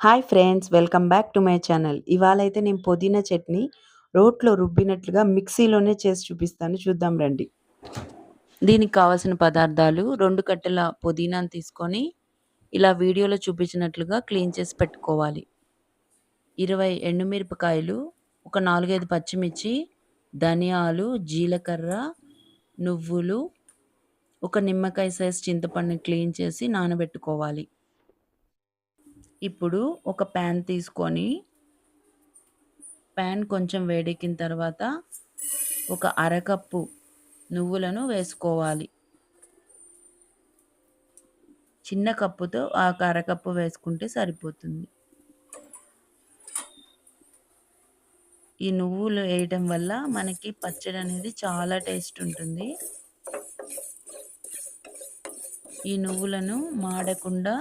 Hi friends welcome back to my channel. ఇవాళ అయితే నేను పుదీనా చట్నీ రోట్లో రుబ్బినట్లుగా మిక్సీలోనే చేసి చూపిస్తాను. చూద్దాం రండి. దీనికి కావాల్సిన పదార్థాలు రెండు కట్టెల పుదీనాను తీసుకొని ఇలా వీడియోలో చూపించినట్లుగా క్లీన్ చేసి పెట్టుకోవాలి. ఇరవై ఎండుమిరపకాయలు ఒక నాలుగైదు పచ్చిమిర్చి ధనియాలు జీలకర్ర నువ్వులు ఒక నిమ్మకాయ సైజ్ చింతపండుని క్లీన్ చేసి నానబెట్టుకోవాలి. ఇప్పుడు ఒక ప్యాన్ తీసుకొని ప్యాన్ కొంచెం వేడెక్కిన తర్వాత ఒక అరకప్పు నువ్వులను వేసుకోవాలి. చిన్న కప్పుతో ఆ అరకప్పు వేసుకుంటే సరిపోతుంది. ఈ నువ్వులు వేయటం వల్ల మనకి పచ్చడి అనేది చాలా టేస్ట్ ఉంటుంది. ఈ నువ్వులను మాడకుండా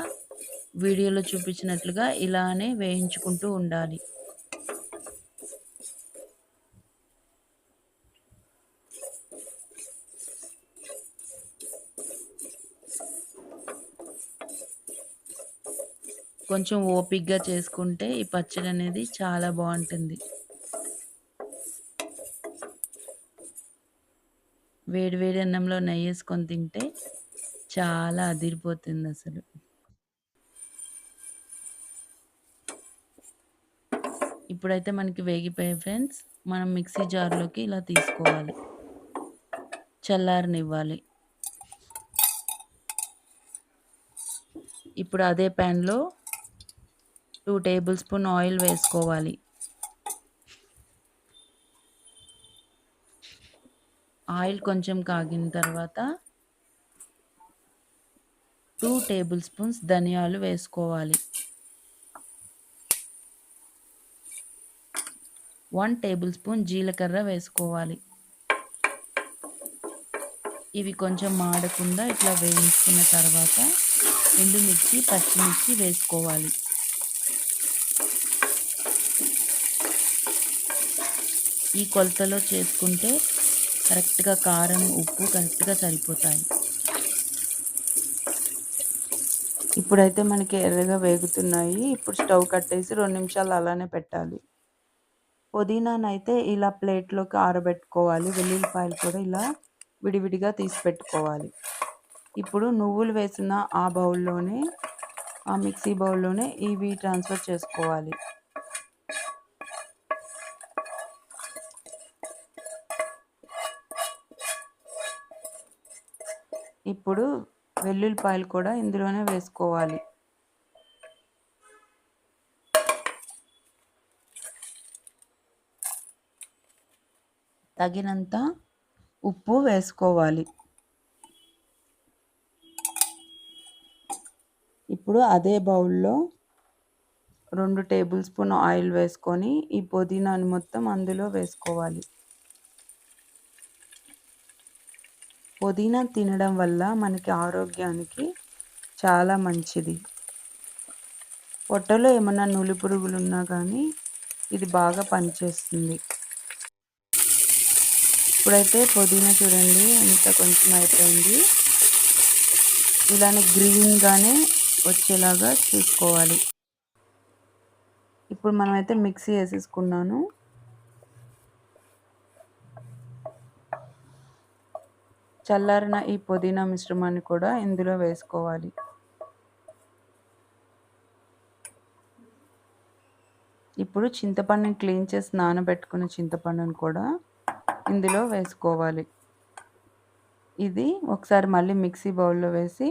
వీడియోలో చూపించినట్లుగా ఇలానే వేయించుకుంటూ ఉండాలి. కొంచెం ఓపిక్గా చేసుకుంటే ఈ పచ్చడి అనేది చాలా బాగుంటుంది. వేడి వేడి అన్నంలో నెయ్యి వేసుకొని తింటే చాలా అదిరిపోతుంది అసలు. ఇప్పుడైతే మనకి వేగిపోయాయి ఫ్రెండ్స్ మనం మిక్సీ జార్లోకి ఇలా తీసుకోవాలి. చల్లారనివ్వాలి. ఇప్పుడు అదే ప్యాన్లో టూ టేబుల్ స్పూన్ ఆయిల్ వేసుకోవాలి. ఆయిల్ కొంచెం కాగిన తర్వాత టూ టేబుల్ స్పూన్స్ ధనియాలు వేసుకోవాలి. వన్ టేబుల్ స్పూన్ జీలకర్ర వేసుకోవాలి. ఇవి కొంచెం మాడకుండా ఇట్లా వేయించుకున్న తర్వాత ఎండుమిర్చి పచ్చిమిర్చి వేసుకోవాలి. ఈ కొలతలో చేసుకుంటే కరెక్ట్గా కారం ఉప్పు కరెక్ట్గా సరిపోతాయి. ఇప్పుడైతే మనకి ఎర్రగా వేగుతున్నాయి. ఇప్పుడు స్టవ్ కట్టేసి రెండు నిమిషాలు అలానే పెట్టాలి. పుదీనానైతే ఇలా ప్లేట్లోకి ఆరబెట్టుకోవాలి. వెల్లుల్లిపాయలు కూడా ఇలా విడివిడిగా తీసి పెట్టుకోవాలి. ఇప్పుడు నువ్వులు వేసిన ఆ బౌల్లోనే ఆ మిక్సీ బౌల్లోనే ఇవి ట్రాన్స్ఫర్ చేసుకోవాలి. ఇప్పుడు వెల్లుల్లిపాయలు కూడా ఇందులోనే వేసుకోవాలి. తగినంత ఉప్పు వేసుకోవాలి. ఇప్పుడు అదే బౌల్లో రెండు టేబుల్ స్పూన్ ఆయిల్ వేసుకొని ఈ పుదీనాని మొత్తం అందులో వేసుకోవాలి. పుదీనా తినడం వల్ల మనకి ఆరోగ్యానికి చాలా మంచిది. పొట్టలో ఏమన్నా నులి పురుగులు ఉన్నా కానీ ఇది బాగా పనిచేస్తుంది. ఇప్పుడైతే పుదీనా చూడండి ఇంత కొంచెం అయిపోయింది. ఇలానే గ్రీన్గానే వచ్చేలాగా చూసుకోవాలి. ఇప్పుడు మనమైతే మిక్సీ వేసేసుకున్నాను. చల్లారిన ఈ పుదీనా మిశ్రమాన్ని కూడా ఇందులో వేసుకోవాలి. ఇప్పుడు చింతపండుని క్లీన్ చేసి నానబెట్టుకున్న చింతపండుని కూడా ఇందులో వేసుకోవాలి. ఇది ఒకసారి మళ్ళీ మిక్సీ బౌల్లో వేసి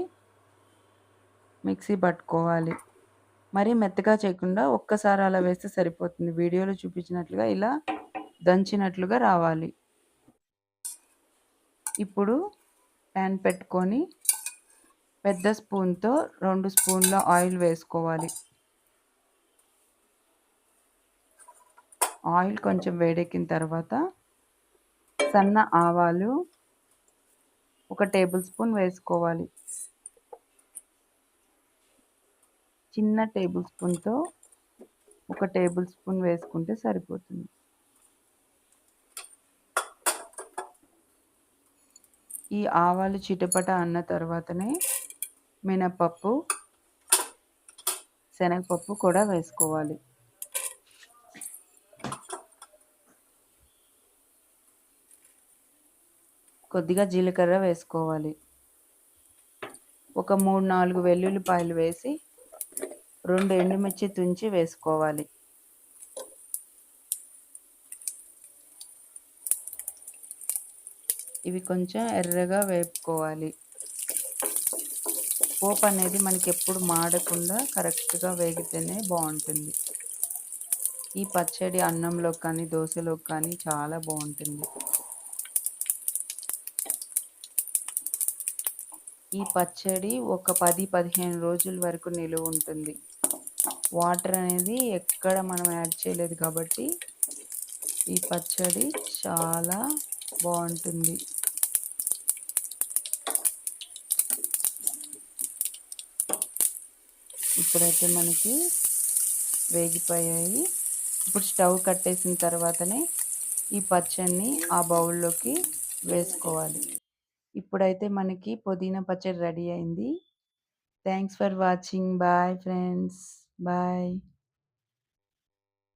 మిక్సీ పట్టుకోవాలి. మరి మెత్తగా చేయకుండా ఒక్కసారి అలా వేస్తే సరిపోతుంది. వీడియోలో చూపించినట్లుగా ఇలా దంచినట్లుగా రావాలి. ఇప్పుడు ప్యాన్ పెట్టుకొని పెద్ద స్పూన్తో రెండు స్పూన్ల ఆయిల్ వేసుకోవాలి. ఆయిల్ కొంచెం వేడెక్కిన తర్వాత సన్న ఆవాలు ఒక టేబుల్ స్పూన్ వేసుకోవాలి. చిన్న టేబుల్ స్పూన్తో ఒక టేబుల్ స్పూన్ వేసుకుంటే సరిపోతుంది. ఈ ఆవాలు చిటపట అన్న తర్వాతనే మినపప్పు శనగపప్పు కూడా వేసుకోవాలి. కొద్దిగా జీలకర్ర వేసుకోవాలి. ఒక మూడు నాలుగు వెల్లుల్లిపాయలు వేసి రెండు ఎండుమిర్చి తుంచి వేసుకోవాలి. ఇవి కొంచెం ఎర్రగా వేపుకోవాలి. పోపు అనేది మనకి ఎప్పుడు మాడకుండా కరెక్ట్గా వేగితేనే బాగుంటుంది. ఈ పచ్చడి అన్నంలో కానీ దోశలో కానీ చాలా బాగుంటుంది. ఈ పచ్చడి ఒక పది పదిహేను రోజుల వరకు నిలువ ఉంటుంది. వాటర్ అనేది ఎక్కడ మనం యాడ్ చేయలేదు కాబట్టి ఈ పచ్చడి చాలా బాగుంటుంది. ఇప్పుడైతే మనకి వేగిపోయాయి. ఇప్పుడు స్టవ్ కట్టేసిన తర్వాతనే ఈ పచ్చడిని ఆ బౌల్లోకి వేసుకోవాలి. ఇప్పుడైతే మనకి పుదీనా పచ్చడి రెడీ అయింది. Thanks for watching. Bye friends. Bye.